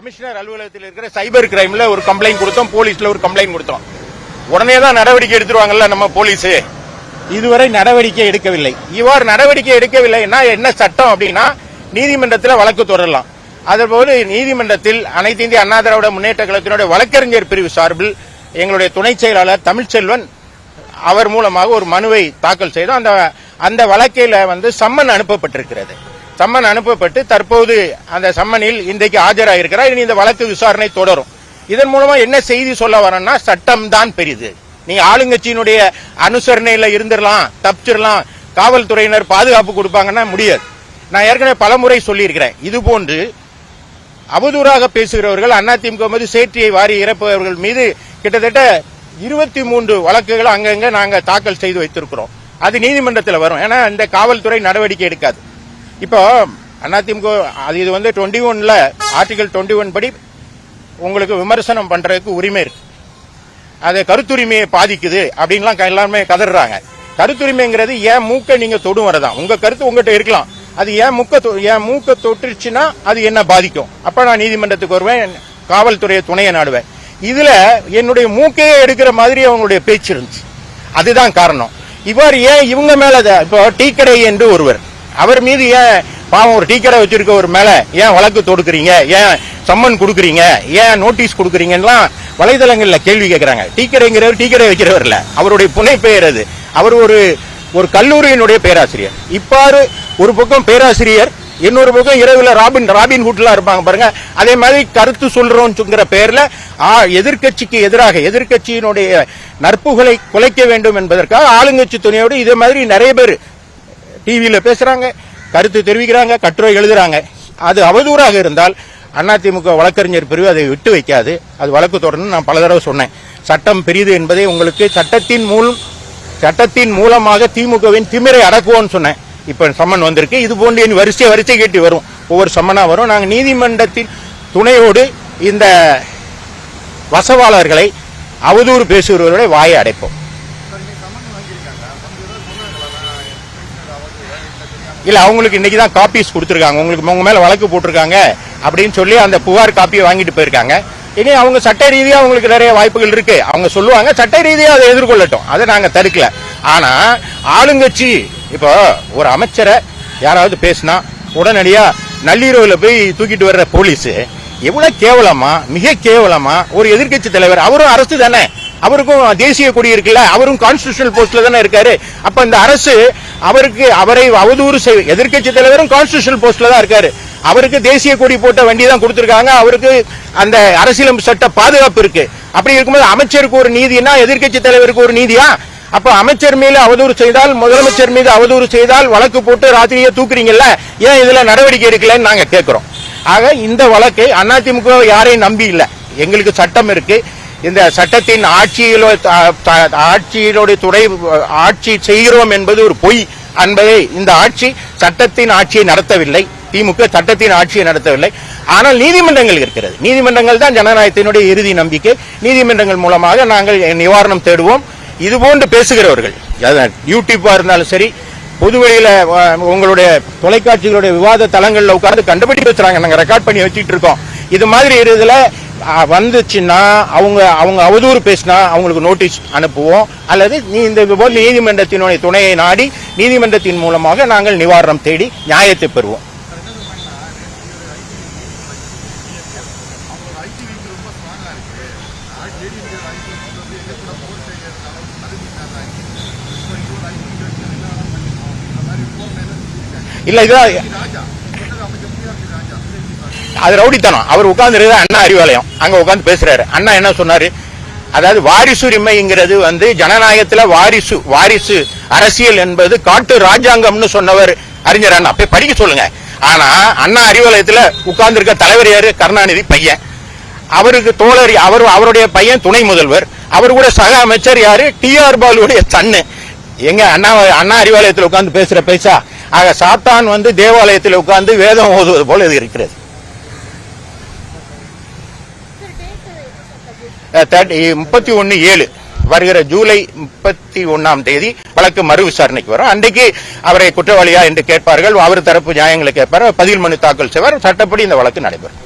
Commissioner அலுவலகத்தில் இருக்கிற சைபர் கிரைம்ல ஒரு கம்ப்ளைண்ட் கொடுத்தோம் போலீஸ்ல ஒரு கம்ப்ளைண்ட் கொடுத்தோம். உடனே தான் நடவடிக்கை எடுத்துருவாங்கல்ல நம்ம போலீஸ்? இதுவரை நடவடிக்கை எடுக்கவில்லை. இவ்வாறு நடவடிக்கை எடுக்கவில்லைன்னா என்ன சட்டம் அப்படின்னா நீதிமன்றத்தில் வழக்கு தொடரலாம். அதுபோல நீதிமன்றத்தில் அனைத்து இந்திய அண்ணா திராவிட முன்னேற்ற கழகத்தினுடைய வழக்கறிஞர் பிரிவு சார்பில் எங்களுடைய துணை செயலாளர் தமிழ்ச்செல்வன் அவர் மூலமாக ஒரு மனுவை தாக்கல் செய்தோம் அந்த அந்த வழக்கில வந்து சம்மன் அனுப்பப்பட்டிருக்கிறது. சம்மன் அனுப்பப்பட்டு தற்போது அந்த சம்மனில் இன்றைக்கு ஆஜராயிருக்கிறார். இனி இந்த வழக்கு விசாரணை தொடரும். இதன் மூலமா என்ன செய்தி சொல்ல வரேன்னா சட்டம் தான் பெரிது. நீங்க ஆளுங்கட்சியினுடைய அனுசரணையில இருந்துடலாம் தப்பிச்சிடலாம் காவல்துறையினர் பாதுகாப்பு கொடுப்பாங்கன்னா முடியாது. நான் ஏற்கனவே பலமுறை சொல்லியிருக்கிறேன். இது போன்று அவதூறாக பேசுகிறவர்கள் அதிமுக மீது சேற்றியை வாரி இறப்பவர்கள் மீது கிட்டத்தட்ட இருபத்தி மூன்று வழக்குகள் அங்கங்க நாங்கள் தாக்கல் செய்து வைத்திருக்கிறோம். அது நீதிமன்றத்தில் வரும். ஏன்னா இந்த காவல்துறை நடவடிக்கை எடுக்காது. இப்போ அதிமுக அது இது வந்து டுவெண்ட்டி ஒன்ல ஆர்டிகல் டுவெண்ட்டி ஒன் படி உங்களுக்கு விமர்சனம் பண்றதுக்கு உரிமை இருக்கு. அது கருத்துரிமையை பாதிக்குது அப்படின்லாம் எல்லாருமே கதறாங்க. கருத்துரிமைங்கிறது ஏன் மூக்க நீங்க தொடும் வரதான்? உங்க கருத்து உங்ககிட்ட இருக்கலாம். அது ஏன் மூக்க தொ- ஏன் மூக்க தொட்டுருச்சுன்னா அது என்ன பாதிக்கும்? அப்ப நான் நீதிமன்றத்துக்கு வருவேன் காவல்துறையை துணையை நாடுவேன். இதுல என்னுடைய மூக்கையே எடுக்கிற மாதிரி அவங்களுடைய பேச்சு இருந்துச்சு. அதுதான் காரணம். இவ்வாறு ஏன் இவங்க மேல இப்போ டீ கடை என்று ஒருவர் அவர் மீது ஏன் பாவம் ஒரு டீச்சரை கடை வச்சிருக்க ஒரு மேல ஏன் வழக்கு தொடுக்குறீங்க? ஏன் சம்மன் கொடுக்குறீங்க? ஏன் நோட்டீஸ் கொடுக்குறீங்கலாம் வலைதளங்களில் கேள்வி கேட்குறாங்க டீ கடைங்கிறவர் வைக்கிறவர் இல்லை அவருடைய புனை பெயர் அது. அவர் ஒரு ஒரு கல்லூரியினுடைய பேராசிரியர். இப்பாறு ஒரு பக்கம் பேராசிரியர் இன்னொரு பக்கம் இரவுல ராபின் ராபின் ஹுட்லாம் இருப்பாங்க பாருங்க. அதே மாதிரி கருத்து சொல்றோம்ங்கிற பேர்ல எதிர்கட்சிக்கு எதிர்க்கட்சிக்கு எதிராக எதிர்க்கட்சியினுடைய நற்புகளை குலைக்க வேண்டும் என்பதற்காக ஆளுங்கட்சி துணையோடு இதே மாதிரி நிறைய பேர் டிவியில் பேசுகிறாங்க கருத்து தெரிவிக்கிறாங்க கட்டுரை எழுதுறாங்க. அது அவதூறாக இருந்தால் அதிமுக வழக்கறிஞர் பிரிவு அதை விட்டு வைக்காது. அது வழக்கு தொடர்ந்து நான் பல தடவை சொன்னேன். சட்டம் பெரிது என்பதை உங்களுக்கு சட்டத்தின் மூலம் சட்டத்தின் மூலமாக திமுகவின் திமிரை அடக்குவோம்னு சொன்னேன். இப்போ சம்மன் வந்திருக்கு. இது போன்று என் வரிசை வரிசை கேட்டு வரும். ஒவ்வொரு சம்மனாக வரும். நாங்கள் நீதிமன்றத்தின் துணையோடு இந்த வசவாளர்களை அவதூறு பேசுகிறவர்களை வாயை அடைப்போம். இல்ல அவங்களுக்கு இன்னைக்கு தான் காப்பீஸ் கொடுத்துருக்காங்க. உங்களுக்கு உங்க மேல வழக்கு போட்டிருக்காங்க அப்படின்னு சொல்லி அந்த புகார் காப்பியை வாங்கிட்டு போயிருக்காங்க. இனி அவங்க சட்ட ரீதியா அவங்களுக்கு நிறைய வாய்ப்புகள் இருக்கு. அவங்க சொல்லுவாங்க சட்ட ரீதியா அதை எதிர்கொள்ளட்டும். அதை நாங்க தடுக்கல. ஆனா ஆளுங்கட்சி இப்போ ஒரு அமைச்சரை யாராவது பேசினா உடனடியா நள்ளிரவுல போய் தூக்கிட்டு வர்ற போலீஸ் எவ்வளவு கேவலமா மிக கேவலமா ஒரு எதிர்க்கட்சி தலைவர் அவரும் அரசு தானே. அவருக்கும் தேசிய கொடி இருக்குல்ல அவரும் கான்ஸ்டியூஷனல் போஸ்ட்ல தானே இருக்காரு. அப்ப இந்த அரசு அவருக்கு அவரை அவதூறு செய் எதிர்க்கட்சி தலைவரும் கான்ஸ்டியூஷனல் போஸ்ட்ல தான் இருக்காரு. அவருக்கு தேசிய கொடி போட்ட வண்டி தான் கொடுத்திருக்காங்க. அவருக்கு அந்த அரசியலமைப்பு சட்ட பாதுகாப்பு இருக்கு. அப்படி இருக்கும்போது அமைச்சருக்கு ஒரு நீதினா எதிர்க்கட்சி தலைவருக்கு ஒரு நீதியா? அப்ப அமைச்சர் மீது அவதூறு செய்தால் முதலமைச்சர் மீது அவதூறு செய்தால் வழக்கு போட்டு ராத்திரியே தூக்குறீங்கல்ல ஏன் இதுல நடவடிக்கை எடுக்கலன்னு நாங்க கேட்கிறோம் ஆக இந்த வழக்கை அதிமுக யாரையும் நம்பி இல்லை. எங்களுக்கு சட்டம் இருக்கு. இந்த சட்டத்தின் ஆட்சியிலோ த- ஆட்சியினுடைய துறை ஆட்சி செய்கிறோம் என்பது ஒரு பொய் என்பதை இந்த ஆட்சி சட்டத்தின் ஆட்சியை நடத்தவில்லை. திமுக சட்டத்தின் ஆட்சியை நடத்தவில்லை. ஆனால் நீதிமன்றங்கள் இருக்கிறது. நீதிமன்றங்கள் தான் ஜனநாயகத்தினுடைய இறுதி நம்பிக்கை. நீதிமன்றங்கள் மூலமாக நாங்கள் நிவாரணம் தேடுவோம். இதுபோன்று பேசுகிறவர்கள் யூடியூப்பாக யூடியூப்பா இருந்தாலும் சரி பொதுவெளியில உங்களுடைய தொலைக்காட்சிகளுடைய விவாத தளங்களில் உட்கார்ந்து கண்டுபிடி வச்சுறாங்க. நாங்கள் ரெக்கார்ட் பண்ணி வச்சுட்டு இருக்கோம். இது மாதிரி இதுல வந்துச்சுன்னா அவங்க அவங்க அவதூறு பேசினா அவங்களுக்கு நோட்டீஸ் அனுப்புவோம். அல்லது நீ இந்த போல் நீதிமன்றத்தினுடைய துணையை நாடி நீதிமன்றத்தின் மூலமாக நாங்கள் நிவாரணம் தேடி நியாயத்தை பெறுவோம். இல்ல இதுதான் அது ரவுடித்தனம். அவர் உட்கார்ந்து அண்ணா அறிவாலயம். அங்க உட்கார்ந்து பேசுறாரு. அண்ணா என்ன சொன்னாரு? அதாவது வாரிசுரிமைங்கிறது வந்து ஜனநாயகத்துல வாரிசு வாரிசு அரசியல் என்பது காட்டு ராஜாங்கம்னு சொன்னவர் அறிஞர் அண்ணா. போய் படிக்க சொல்லுங்க. ஆனா அண்ணா அறிவாலயத்துல உட்கார்ந்து இருக்க தலைவர் யாரு? கருணாநிதி பையன். அவருக்கு தோழர் அவர் அவருடைய பையன் துணை முதல்வர். அவர் கூட சக அமைச்சர் யாரு? டி ஆர் பாலுடைய சன்னு எங்க அண்ணா அண்ணா அறிவாலயத்தில் உட்கார்ந்து பேசுற பேசா ஆக சாத்தான் வந்து தேவாலயத்தில் உட்கார்ந்து வேதம் ஓதுவது போல இது இருக்கிறது. முப்பத்தி ஒன்னு ஏழு. வருகிற ஜூலை முப்பத்தி ஒன்னாம் தேதி வழக்கு மறு விசாரணைக்கு வரும். அன்றைக்கு அவரை குற்றவாளியா என்று கேட்பார்கள். அவர் தரப்பு நியாயங்களை கேட்பார். பதில் மனு தாக்கல் செய்வார். சட்டப்படி இந்த வழக்கு நடைபெறும்.